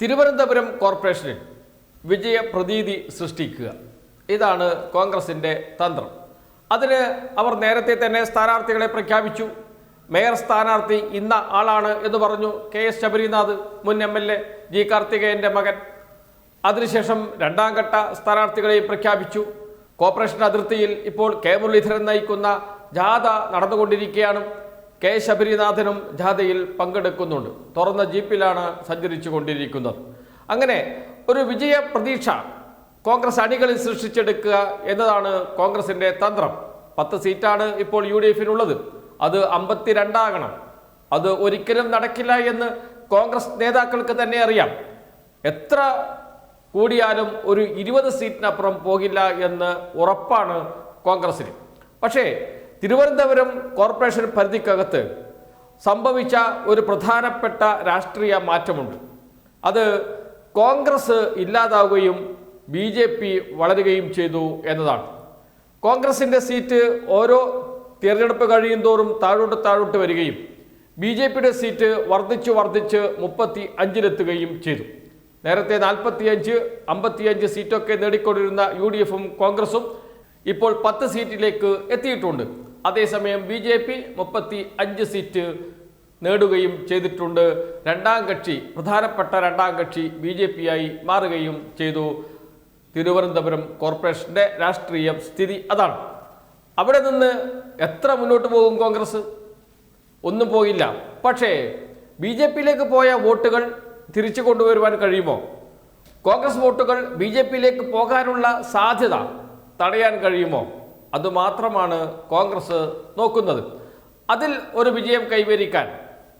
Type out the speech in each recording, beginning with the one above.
തിരുവനന്തപുരം കോർപ്പറേഷനിൽ വിജയപ്രതീതി സൃഷ്ടിക്കുക. ഇതാണ് കോൺഗ്രസിന്റെ തന്ത്രം. അതിന് അവർ നേരത്തെ തന്നെ സ്ഥാനാർത്ഥികളെ പ്രഖ്യാപിച്ചു. മേയർ സ്ഥാനാർത്ഥി ഇന്ന ആളാണ് എന്ന് പറഞ്ഞു കെ എസ് ശബരിനാഥ് മുൻ എം എൽ എ ജി കാർത്തികേയന്റെ മകൻ. അതിനുശേഷം രണ്ടാം ഘട്ട സ്ഥാനാർത്ഥികളെയും പ്രഖ്യാപിച്ചു. കോർപ്പറേഷൻ അതിർത്തിയിൽ ഇപ്പോൾ കെ മുരളീധരൻ നയിക്കുന്ന ജാഥ നടന്നുകൊണ്ടിരിക്കുകയാണ്. കെ ശബരിനാഥനും ജാഥയിൽ പങ്കെടുക്കുന്നുണ്ട്. തുറന്ന ജീപ്പിലാണ് സഞ്ചരിച്ചു കൊണ്ടിരിക്കുന്നത് അങ്ങനെ ഒരു വിജയ പ്രതീക്ഷ കോൺഗ്രസ് അണികളിൽ സൃഷ്ടിച്ചെടുക്കുക എന്നതാണ് കോൺഗ്രസിന്റെ തന്ത്രം. പത്ത് സീറ്റാണ് ഇപ്പോൾ യു ഡി എഫിനുള്ളത് അത് അമ്പത്തിരണ്ടാകണം. അത് ഒരിക്കലും നടക്കില്ല എന്ന് കോൺഗ്രസ് നേതാക്കൾക്ക് തന്നെ അറിയാം. എത്ര കൂടിയാലും ഒരു ഇരുപത് സീറ്റിനപ്പുറം പോകില്ല എന്ന് ഉറപ്പാണ് കോൺഗ്രസിന്. പക്ഷേ തിരുവനന്തപുരം കോർപ്പറേഷൻ പരിധിക്കകത്ത് സംഭവിച്ച ഒരു പ്രധാനപ്പെട്ട രാഷ്ട്രീയ മാറ്റമുണ്ട്. അത് കോൺഗ്രസ് ഇല്ലാതാവുകയും ബി ജെ പി വളരുകയും ചെയ്തു എന്നതാണ്. കോൺഗ്രസിന്റെ സീറ്റ് ഓരോ തിരഞ്ഞെടുപ്പ് കഴിയും തോറും താഴോട്ട് താഴോട്ട് വരികയും ബി ജെ പിയുടെ സീറ്റ് വർദ്ധിച്ചു വർദ്ധിച്ച് മുപ്പത്തി അഞ്ചിലെത്തുകയും ചെയ്തു. നേരത്തെ നാൽപ്പത്തിയഞ്ച് അമ്പത്തിയഞ്ച് സീറ്റൊക്കെ നേടിക്കൊണ്ടിരുന്ന യു ഡി എഫും കോൺഗ്രസും ഇപ്പോൾ പത്ത് സീറ്റിലേക്ക് എത്തിയിട്ടുണ്ട്. അതേസമയം ബി ജെ പി മുപ്പത്തി അഞ്ച് സീറ്റ് നേടുകയും ചെയ്തിട്ടുണ്ട്. രണ്ടാം കക്ഷി പ്രധാനപ്പെട്ട രണ്ടാം കക്ഷി ബി ജെ പി ആയി മാറുകയും ചെയ്തു. തിരുവനന്തപുരം കോർപ്പറേഷന്റെ രാഷ്ട്രീയ സ്ഥിതി അതാണ്. അവിടെ നിന്ന് എത്ര മുന്നോട്ട് പോകും കോൺഗ്രസ്? ഒന്നും പോയില്ല. പക്ഷേ ബി ജെ പിയിലേക്ക് പോയ വോട്ടുകൾ തിരിച്ചു കൊണ്ടുവരുവാൻ കഴിയുമോ? കോൺഗ്രസ് വോട്ടുകൾ ബി ജെ പിയിലേക്ക് പോകാനുള്ള സാധ്യത തടയാൻ കഴിയുമോ? അതുമാത്രമാണ് കോൺഗ്രസ് നോക്കുന്നത്. അതിൽ ഒരു വിജയം കൈവരിക്കാൻ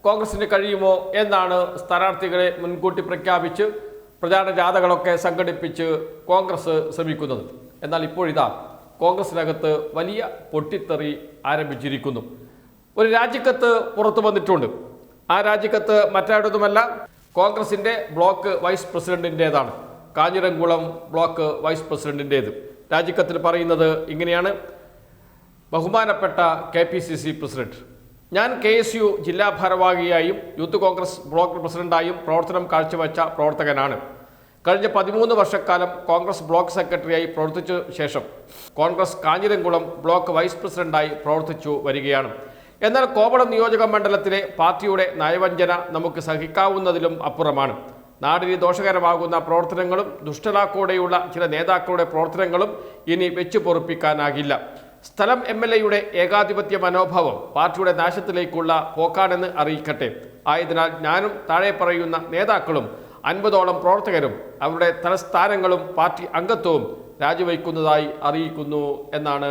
കോൺഗ്രസിന് കഴിയുമോ എന്നാണ് സ്ഥാനാർത്ഥികളെ മുൻകൂട്ടി പ്രഖ്യാപിച്ച് പ്രചാരണ ജാഥകളൊക്കെ സംഘടിപ്പിച്ച് കോൺഗ്രസ് ശ്രമിക്കുന്നത്. എന്നാൽ ഇപ്പോഴിതാ കോൺഗ്രസിനകത്ത് വലിയ പൊട്ടിത്തെറി ആരംഭിച്ചിരിക്കുന്നു. ഒരു രാജിക്കത്ത് പുറത്തു വന്നിട്ടുണ്ട്. ആ രാജിക്കത്ത് മറ്റാരുടേതുമല്ല കോൺഗ്രസിന്റെ ബ്ലോക്ക് വൈസ് പ്രസിഡന്റിന്റെതാണ് കാഞ്ഞിരംകുളം ബ്ലോക്ക് വൈസ് പ്രസിഡന്റിന്റേത് രാജിക്കത്തിൽ പറയുന്നത് ഇങ്ങനെയാണ്. ബഹുമാനപ്പെട്ട K P C C president ഞാൻ കെ എസ് യു ജില്ലാ ഭാരവാഹിയായും യൂത്ത് കോൺഗ്രസ് ബ്ലോക്ക് പ്രസിഡന്റായും പ്രവർത്തനം കാഴ്ചവെച്ച പ്രവർത്തകനാണ്. കഴിഞ്ഞ പതിമൂന്ന് വർഷക്കാലം കോൺഗ്രസ് ബ്ലോക്ക് സെക്രട്ടറിയായി പ്രവർത്തിച്ച ശേഷം കോൺഗ്രസ് കാഞ്ഞിരംകുളം ബ്ലോക്ക് വൈസ് പ്രസിഡന്റായി പ്രവർത്തിച്ചു വരികയാണ്. എന്നാൽ കോവളം നിയോജക മണ്ഡലത്തിലെ പാർട്ടിയുടെ നയവഞ്ചന നമുക്ക് സഹിക്കാവുന്നതിലും അപ്പുറമാണ്. നാടിന് ദോഷകരമാകുന്ന പ്രവർത്തനങ്ങളും ദുഷ്ടലാക്കോടെയുള്ള ചില നേതാക്കളുടെ പ്രവർത്തനങ്ങളും ഇനി വെച്ചു പൊറുപ്പിക്കാനാകില്ല സ്ഥലം എം എൽ എയുടെ ഏകാധിപത്യ മനോഭാവം പാർട്ടിയുടെ നാശത്തിലേക്കുള്ള പോക്കാണെന്ന് അറിയിക്കട്ടെ. ആയതിനാൽ ഞാനും താഴെ പറയുന്ന നേതാക്കളും അൻപതോളം പ്രവർത്തകരും അവരുടെ തലസ്ഥാനങ്ങളും പാർട്ടി അംഗത്വവും രാജിവെക്കുന്നതായി അറിയിക്കുന്നു എന്നാണ്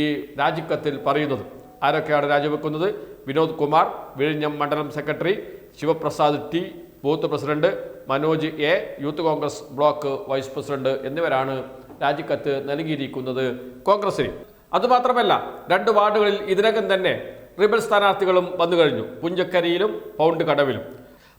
ഈ രാജിക്കത്തിൽ പറയുന്നത്. ആരൊക്കെയാണ് രാജിവെക്കുന്നത്? വിനോദ് കുമാർ വിഴിഞ്ഞം മണ്ഡലം secretary Sivaprasad T booth president Manoj A youth Congress block vice president എന്നിവരാണ് രാജിക്കത്ത് നൽകിയിരിക്കുന്നത് കോൺഗ്രസിന്. അതുമാത്രമല്ല രണ്ട് വാർഡുകളിൽ ഇതിനകം തന്നെ റിബൽ സ്ഥാനാർത്ഥികളും വന്നു കഴിഞ്ഞു. പുഞ്ചക്കരിയിലും പൗണ്ട് കടവിലും.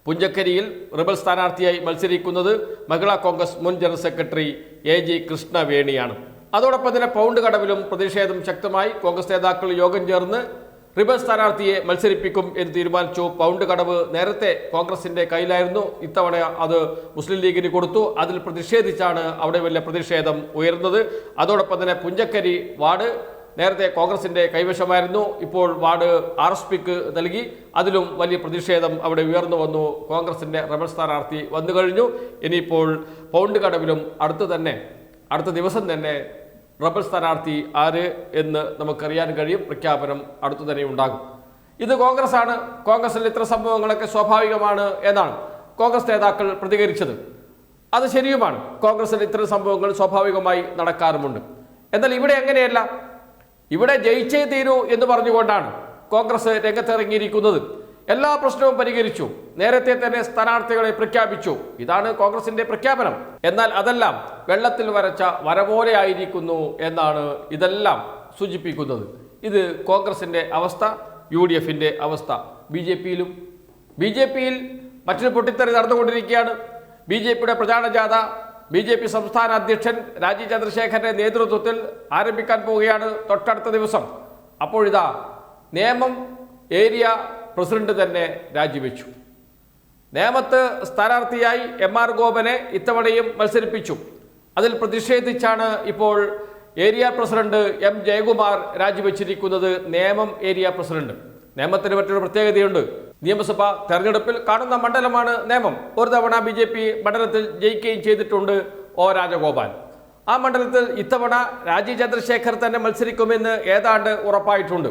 പുഞ്ചക്കരിയിൽ റിബൽ സ്ഥാനാർത്ഥിയായി മത്സരിക്കുന്നത് മഹിളാ കോൺഗ്രസ് മുൻ ജനറൽ സെക്രട്ടറി എ ജി കൃഷ്ണവേണിയാണ്. അതോടൊപ്പം തന്നെ പൗണ്ട് കടവിലും പ്രതിഷേധം ശക്തമായി കോൺഗ്രസ് നേതാക്കൾ യോഗം ചേർന്ന് റിബൽ സ്ഥാനാർത്ഥിയെ മത്സരിപ്പിക്കും എന്ന് തീരുമാനിച്ചു. പൗണ്ട് കടവ് നേരത്തെ കോൺഗ്രസിന്റെ കയ്യിലായിരുന്നു. ഇത്തവണ അത് മുസ്ലിം ലീഗിന് കൊടുത്തു. അതിൽ പ്രതിഷേധിച്ചാണ് അവിടെ വലിയ പ്രതിഷേധം ഉയർന്നത്. അതോടൊപ്പം തന്നെ പുഞ്ചക്കരി വാർഡ് നേരത്തെ കോൺഗ്രസിന്റെ കൈവശമായിരുന്നു. ഇപ്പോൾ വാർഡ് ആർ എസ് പിക്ക് നൽകി. അതിലും വലിയ പ്രതിഷേധം അവിടെ ഉയർന്നു വന്നു. കോൺഗ്രസിന്റെ റബൽ സ്ഥാനാർത്ഥി വന്നു കഴിഞ്ഞു ഇനിയിപ്പോൾ പൗണ്ട് കടവിലും അടുത്ത് തന്നെ അടുത്ത ദിവസം തന്നെ റബൽ സ്ഥാനാർത്ഥി ആര് എന്ന് നമുക്കറിയാൻ കഴിയും. പ്രഖ്യാപനം അടുത്തു തന്നെ ഉണ്ടാകും. ഇത് കോൺഗ്രസ് ആണ് കോൺഗ്രസിൽ ഇത്ര സംഭവങ്ങളൊക്കെ സ്വാഭാവികമാണ് എന്നാണ് കോൺഗ്രസ് നേതാക്കൾ പ്രതികരിച്ചത്. അത് ശരിയുമാണ്. കോൺഗ്രസിൽ ഇത്തരം സംഭവങ്ങൾ സ്വാഭാവികമായി നടക്കാറുമുണ്ട്. എന്നാൽ ഇവിടെ അങ്ങനെയല്ല ഇവിടെ ജയിച്ചേ തീരൂ എന്ന് പറഞ്ഞുകൊണ്ടാണ് കോൺഗ്രസ് രംഗത്തിറങ്ങിയിരിക്കുന്നത്. എല്ലാ പ്രശ്നവും പരിഹരിച്ചു. നേരത്തെ തന്നെ സ്ഥാനാർത്ഥികളെ പ്രഖ്യാപിച്ചു. ഇതാണ് കോൺഗ്രസിന്റെ പ്രഖ്യാപനം. എന്നാൽ അതെല്ലാം വെള്ളത്തിൽ വരച്ച വര പോലെ ആയിരിക്കുന്നു എന്നാണ് ഇതെല്ലാം സൂചിപ്പിക്കുന്നത്. ഇത് കോൺഗ്രസിന്റെ അവസ്ഥ യു ഡി എഫിന്റെ അവസ്ഥ. ബി ജെ പിയിലും ബി ജെ പിയിൽ മറ്റൊരു പൊട്ടിത്തെറി നടന്നുകൊണ്ടിരിക്കുകയാണ്. ബി ജെ പിയുടെ പ്രചാരണ ജാഥ ബി ജെ പി സംസ്ഥാന അധ്യക്ഷൻ രാജീവ് ചന്ദ്രശേഖരന്റെ നേതൃത്വത്തിൽ ആരംഭിക്കാൻ പോവുകയാണ് തൊട്ടടുത്ത ദിവസം. അപ്പോഴിതാ നിയമം ഏരിയ പ്രസിഡന്റ് തന്നെ രാജിവെച്ചു. നേമത്ത് സ്ഥാനാർത്ഥിയായി എം ആർ ഗോപനെ ഇത്തവണയും മത്സരിപ്പിച്ചു. അതിൽ പ്രതിഷേധിച്ചാണ് ഇപ്പോൾ ഏരിയ പ്രസിഡന്റ് എം ജയകുമാർ രാജിവെച്ചിരിക്കുന്നത് നേമം ഏരിയ പ്രസിഡന്റ്. നേമത്തിന് മറ്റൊരു പ്രത്യേകതയുണ്ട്. നിയമസഭാ തെരഞ്ഞെടുപ്പിൽ കാണുന്ന മണ്ഡലമാണ് നേമം. ഒരു തവണ ബി ജെ പി മണ്ഡലത്തിൽ ജയിക്കുകയും ചെയ്തിട്ടുണ്ട് ഒ രാജഗോപാൽ. ആ മണ്ഡലത്തിൽ ഇത്തവണ രാജീവ് ചന്ദ്രശേഖർ തന്നെ മത്സരിക്കുമെന്ന് ഏതാണ്ട് ഉറപ്പായിട്ടുണ്ട്.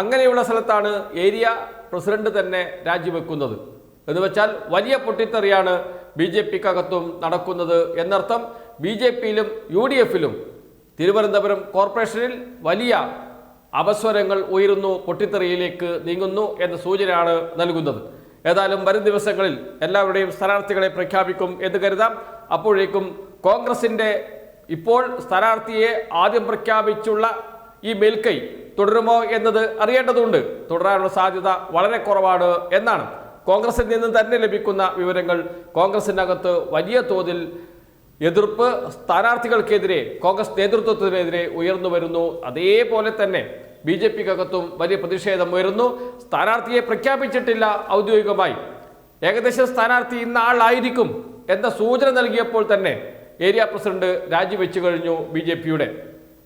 അങ്ങനെയുള്ള സ്ഥലത്താണ് ഏരിയ പ്രസിഡന്റ് തന്നെ രാജിവെക്കുന്നത്. എന്ന് വെച്ചാൽ വലിയ പൊട്ടിത്തെറിയാണ് ബി ജെ പിക്കകത്തും നടക്കുന്നത് എന്നർത്ഥം ബി ജെ പിയിലും യു ഡി എഫിലും തിരുവനന്തപുരം കോർപ്പറേഷനിൽ വലിയ അവസരങ്ങൾ ഉയരുന്നു പൊട്ടിത്തെറിയിലേക്ക് നീങ്ങുന്നു എന്ന സൂചനയാണ് നൽകുന്നത്. ഏതായാലും വരും ദിവസങ്ങളിൽ എല്ലാവരുടെയും സ്ഥാനാർത്ഥികളെ പ്രഖ്യാപിക്കും എന്ന് കരുതാം. അപ്പോഴേക്കും കോൺഗ്രസിന്റെ ഇപ്പോൾ സ്ഥാനാർത്ഥിയെ ആദ്യം പ്രഖ്യാപിച്ചുള്ള ഈ മേൽക്കൈ തുടരുമോ എന്നത് അറിയേണ്ടതുണ്ട്. തുടരാനുള്ള സാധ്യത വളരെ കുറവാണ് എന്നാണ്. കോൺഗ്രസിൽ നിന്ന് തന്നെ ലഭിക്കുന്ന വിവരങ്ങൾ കോൺഗ്രസിനകത്ത് വലിയ തോതിൽ എതിർപ്പ് സ്ഥാനാർത്ഥികൾക്കെതിരെ കോൺഗ്രസ് നേതൃത്വത്തിനെതിരെ ഉയർന്നു വരുന്നു. അതേപോലെ തന്നെ ബി ജെ പിക്കകത്തും വലിയ പ്രതിഷേധം ഉയരുന്നു. സ്ഥാനാർത്ഥിയെ പ്രഖ്യാപിച്ചിട്ടില്ല ഔദ്യോഗികമായി. ഏകദേശം സ്ഥാനാർത്ഥി ഇന്ന ആളായിരിക്കും എന്ന സൂചന നൽകിയപ്പോൾ തന്നെ ഏരിയ പ്രസിഡന്റ് രാജിവെച്ചു കഴിഞ്ഞു ബി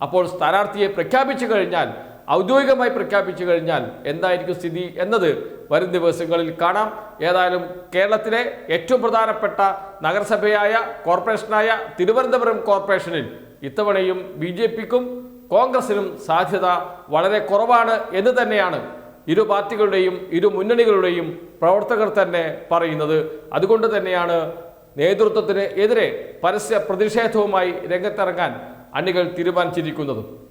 അപ്പോൾ സ്ഥാനാർത്ഥിയെ പ്രഖ്യാപിച്ചു കഴിഞ്ഞാൽ ഔദ്യോഗികമായി പ്രഖ്യാപിച്ചു കഴിഞ്ഞാൽ എന്തായിരിക്കും സ്ഥിതി എന്നത് വരും ദിവസങ്ങളിൽ കാണാം. ഏതായാലും കേരളത്തിലെ ഏറ്റവും പ്രധാനപ്പെട്ട നഗരസഭയായ കോർപ്പറേഷനായ തിരുവനന്തപുരം കോർപ്പറേഷനിൽ ഇത്തവണയും ബി ജെ പിക്കും കോൺഗ്രസിനും സാധ്യത വളരെ കുറവാണ് എന്ന് തന്നെയാണ് ഇരു പാർട്ടികളുടെയും ഇരു മുന്നണികളുടെയും പ്രവർത്തകർ തന്നെ പറയുന്നത്. അതുകൊണ്ട് തന്നെയാണ് നേതൃത്വത്തിന് എതിരെ പരസ്യ പ്രതിഷേധവുമായി രംഗത്തിറങ്ങാൻ അണികൾ തീരുമാനിച്ചിരിക്കുന്നത്.